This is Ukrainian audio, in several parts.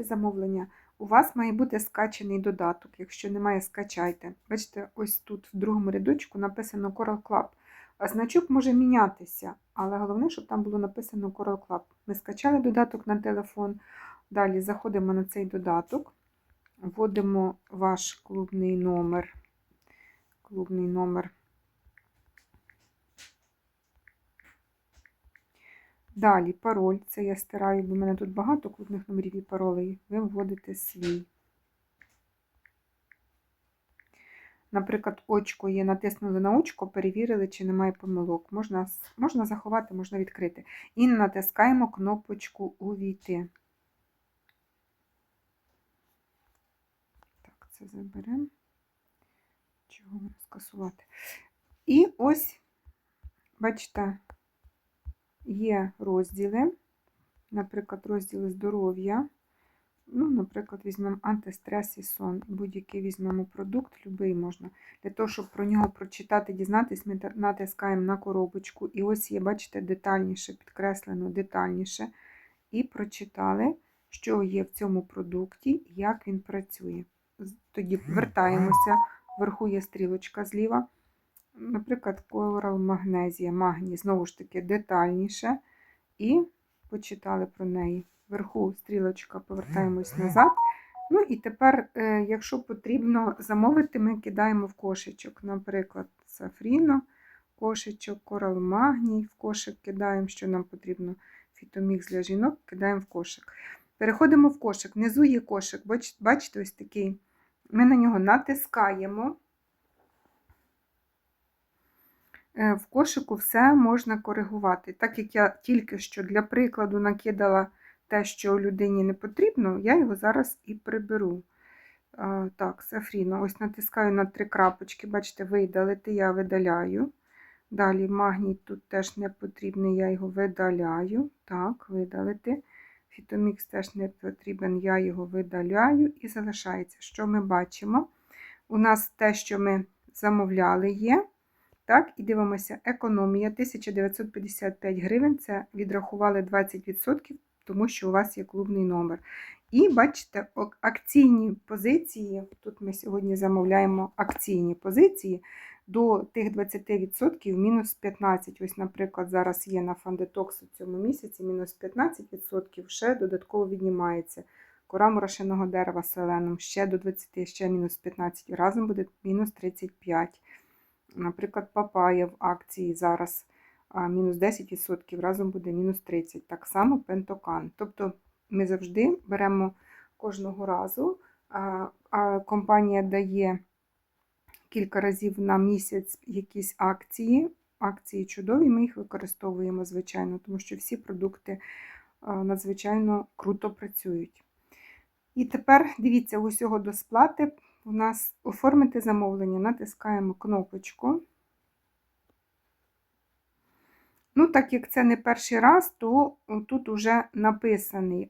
оформити замовлення, у вас має бути скачаний додаток. Якщо немає, скачайте. Бачите, ось тут в другому рядочку написано Coral Club. А значок може мінятися, але головне, щоб там було написано Coral Club. Ми скачали додаток на телефон. Далі заходимо на цей додаток, вводимо ваш клубний номер. Клубний номер. Далі пароль. Це я стираю, бо в мене тут багато клубних номерів і паролей. Ви вводите свій. Наприклад, очко є, натиснули на очко, перевірили, чи немає помилок. Можна, можна заховати, можна відкрити. І натискаємо кнопочку Увійти. Так, це заберемо. Чого скасувати? І ось, бачите, є розділи, наприклад, розділи здоров'я. Ну, Наприклад, візьмемо антистрес і сон. Будь-який візьмемо продукт, любий можна. Для того, щоб про нього прочитати, дізнатись, ми натискаємо на коробочку. І ось є, бачите, детальніше, підкреслено детальніше. І прочитали, що є в цьому продукті, як він працює. Тоді вертаємося, вверху є стрілочка зліва. Наприклад, Coral магнезія, магній, знову ж таки, детальніше. І почитали про неї. Вверху стрілочка, повертаємось назад. Ну і тепер, е, якщо потрібно замовити, ми кидаємо в кошечок. Наприклад, сафріно, кошечок, корал магній, в кошик кидаємо, що нам потрібно. Фітомікс для жінок, кидаємо в кошик. Переходимо в кошик. Внизу є кошик, бачите, ось такий. Ми на нього натискаємо. Е, в кошику все можна коригувати. Так як я тільки що для прикладу накидала те, що людині не потрібно, я його зараз і приберу. Так, Сафріно, ось натискаю на три крапочки, бачите, видалити, я видаляю. Далі магній тут теж не потрібний, я його видаляю. Так, видалити. Фітомікс теж не потрібен, я його видаляю і залишається. Що ми бачимо? У нас те, що ми замовляли, є. Так, і дивимося, економія 1955 гривень. Це відрахували 20%, тому що у вас є клубний номер. І бачите, акційні позиції. Тут ми сьогодні замовляємо акційні позиції до тих 20% мінус 15. Ось, наприклад, зараз є на Фандетокс у цьому місяці мінус 15%, ще додатково віднімається. Кора мурашиного дерева селеном ще до 20, ще мінус 15, разом буде мінус 35. Наприклад, папая в акції зараз мінус 10%, разом буде мінус 30%. Так само пентокан. Тобто ми завжди беремо кожного разу, а компанія дає кілька разів на місяць якісь акції. Акції чудові, ми їх використовуємо, звичайно, тому що всі продукти надзвичайно круто працюють. І тепер дивіться, усього до сплати у нас оформити замовлення, натискаємо кнопочку. Ну, так як це не перший раз, то тут вже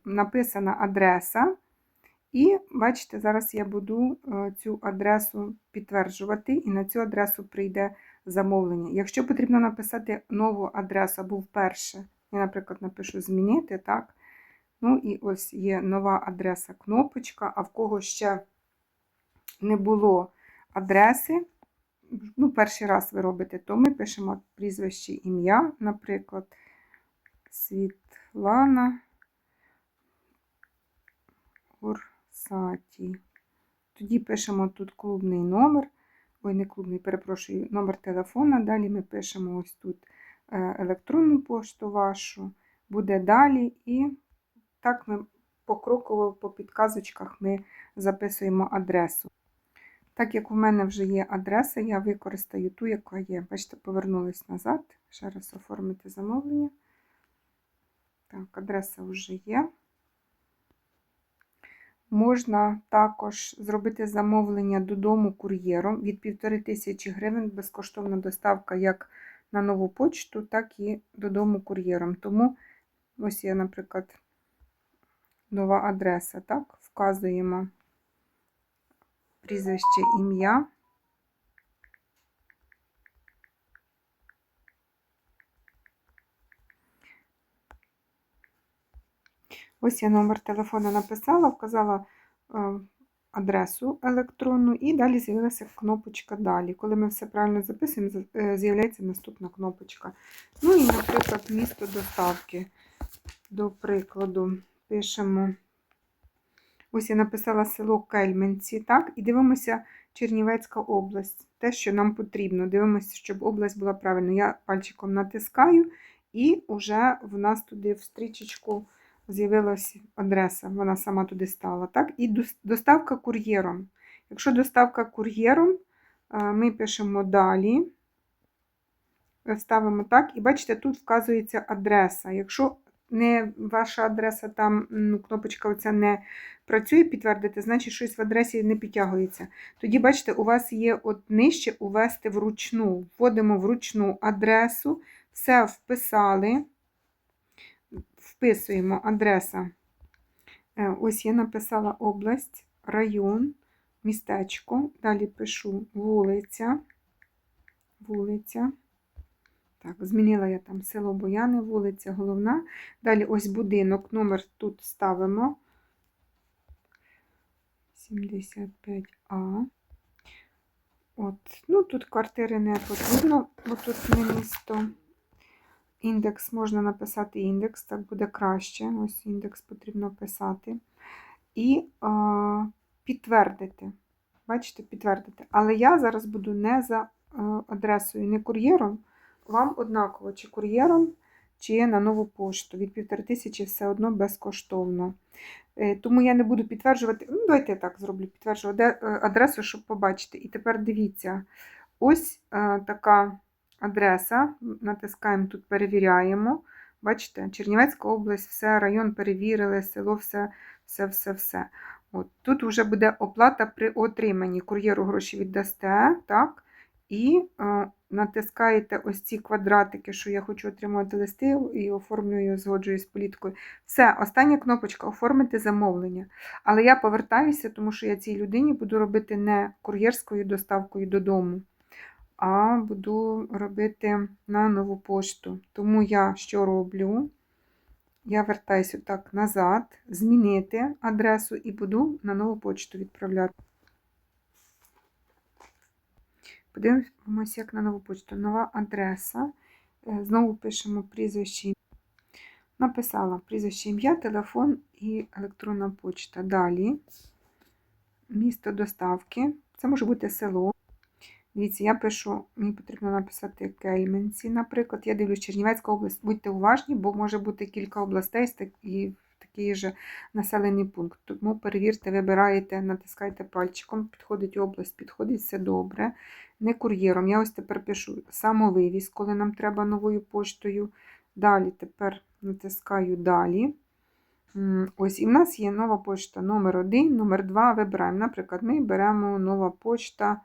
написана адреса. І, бачите, зараз я буду е, цю адресу підтверджувати, і на цю адресу прийде замовлення. Якщо потрібно написати нову адресу або вперше, я, наприклад, напишу змінити, так? Ну, і ось є нова адреса кнопочка, а в кого ще не було адреси, ну, перший раз ви робите, то ми пишемо прізвище ім'я, наприклад, Світлана Урсаті. Тоді пишемо тут клубний номер, ой, не клубний, перепрошую, номер телефона. Далі ми пишемо ось тут е, електронну пошту вашу, буде далі, і так ми покроково по підказочках ми записуємо адресу. Так як у мене вже є адреса, я використаю ту, яка є. Бачите, повернулась назад. Ще раз оформити замовлення. Так, адреса вже є. Можна також зробити замовлення додому кур'єром від 1500 гривень, безкоштовна доставка як на нову почту, так і додому кур'єром. Тому, ось є, наприклад, нова адреса. Так, вказуємо прізвище ім'я. Ось я номер телефона написала, вказала е, адресу електронну і далі з'явилася кнопочка Далі. Коли ми все правильно записуємо, е, з'являється наступна кнопочка. Ну і, наприклад, місто доставки. До прикладу, пишемо. Ось я написала село Кельменці, так? І дивимося Чернівецька область. Те, що нам потрібно. Дивимося, щоб область була правильна. Я пальчиком натискаю, і вже в нас туди в стрічечку з'явилася адреса. Вона сама туди стала. Так? І доставка кур'єром. Якщо доставка кур'єром, е, ми пишемо далі. Ставимо так, і бачите, тут вказується адреса. Якщо не ваша адреса, там кнопочка оця не працює підтвердити, значить щось в адресі не підтягується. Тоді, бачите, у вас є от нижче увести вручну. Вводимо вручну адресу, все вписали, вписуємо адреса. Е, Ось я написала область, район, містечко. Далі пишу вулиця. Вулиця. Так, змінила я там село Бояни, вулиця головна. Далі ось будинок, номер тут ставимо. 75А. От, ну тут квартири не потрібно, бо тут не місто. Індекс можна написати індекс, так буде краще. Ось індекс потрібно писати. І а, підтвердити. Бачите, підтвердити. Але я зараз буду не за адресою, не кур'єром. Вам однаково, чи кур'єром, чи на нову пошту. Від півтори тисячі все одно безкоштовно. Е, Тому я не буду підтверджувати. Ну, давайте я так зроблю, підтверджу е, адресу, щоб побачити. І тепер дивіться, ось е, така адреса. Натискаємо тут, перевіряємо. Бачите, Чернівецька область, все, район перевірили, село, все, все, все, все. От, тут вже буде оплата при отриманні. Кур'єру гроші віддасте, так? І натискаєте ось ці квадратики, що я хочу отримувати листи, і оформлюю, згоджую з політкою. Все, остання кнопочка оформити замовлення. Але я повертаюся, тому що я цій людині буду робити не кур'єрською доставкою додому, а буду робити на нову пошту. Тому я що роблю? Я вертаюся так назад, змінити адресу і буду на нову почту відправляти. Подивимося, як на нову почту. Нова адреса. Е, Знову пишемо прізвище. Написала прізвище ім'я, телефон і електронна почта. Далі місто доставки. Це може бути село. Дивіться, я пишу, мені потрібно написати Кельменці, наприклад. Я дивлюсь Чернівецька область. Будьте уважні, бо може бути кілька областей і такий же населений пункт. Тому перевірте, вибираєте, натискаєте пальчиком, підходить область, підходить все добре. Не кур'єром. Я ось тепер пишу самовивіз, коли нам треба новою поштою. Далі тепер натискаю далі. Ось, і в нас є нова почта номер 1, номер 2 вибираємо. Наприклад, ми беремо нова почта